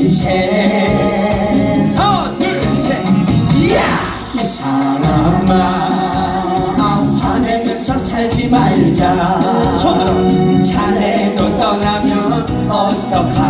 인생 하나 둘셋. 야! 이 사람아 화내면서 살지 말자. 손으로. 자네도 떠나면 어떡하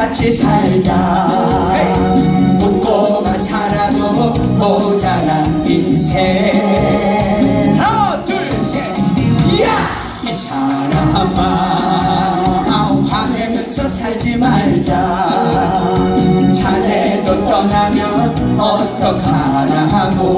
같이 살자. 웃고만 살아도 모자란 인생. 하나 둘셋. 야! 이 사람아 화내면서 살지 말자. 자네도 떠나면 어떡하라고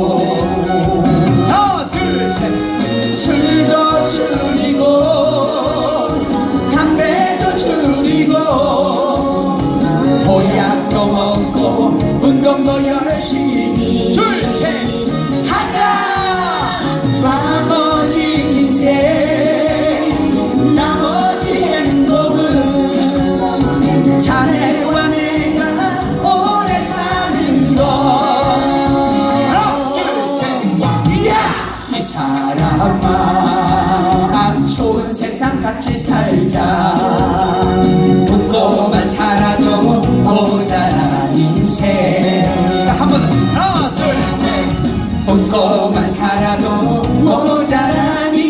웃고만 살아도 모자란 인